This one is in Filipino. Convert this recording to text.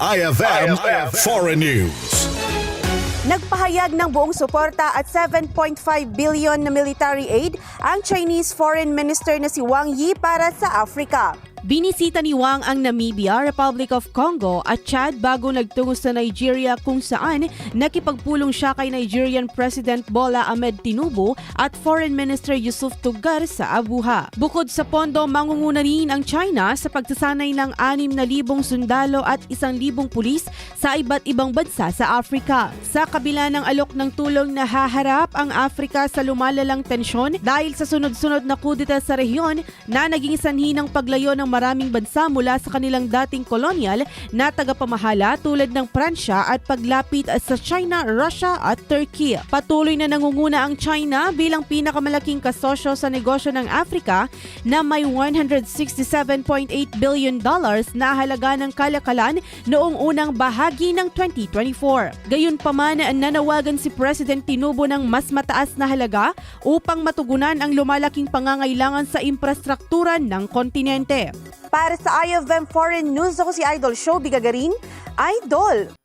IFM Foreign News. Nagpahayag ng buong suporta at 7.5 billion na military aid ang Chinese Foreign Minister na si Wang Yi para sa Africa. Binisita ni Wang ang Namibia, Republic of Congo at Chad bago nagtungo sa Nigeria kung saan nakipagpulong siya kay Nigerian President Bola Ahmed Tinubu at Foreign Minister Yusuf Tugar sa Abuja. Bukod sa pondo, mangunguna rin ang China sa pagsasanay ng 6,000 sundalo at 1,000 pulis sa iba't ibang bansa sa Africa. Sa kabila ng alok ng tulong na haharap ang Africa sa lumalalang tensyon dahil sa sunod-sunod na kudeta sa rehiyon na naging sanhi ng paglayo ng maraming bansa mula sa kanilang dating kolonyal na tagapamahala tulad ng Pransya at paglapit sa China, Russia at Turkey. Patuloy na nangunguna ang China bilang pinakamalaking kasosyo sa negosyo ng Africa na may 167.8 billion dollars na halaga ng kalakalan noong unang bahagi ng 2024. Gayunpaman, nanawagan si President Tinubu ng mas mataas na halaga upang matugunan ang lumalaking pangangailangan sa infrastruktura ng kontinente. Para sa IFM Foreign News, ako si Idol Show Bigagarin. Idol!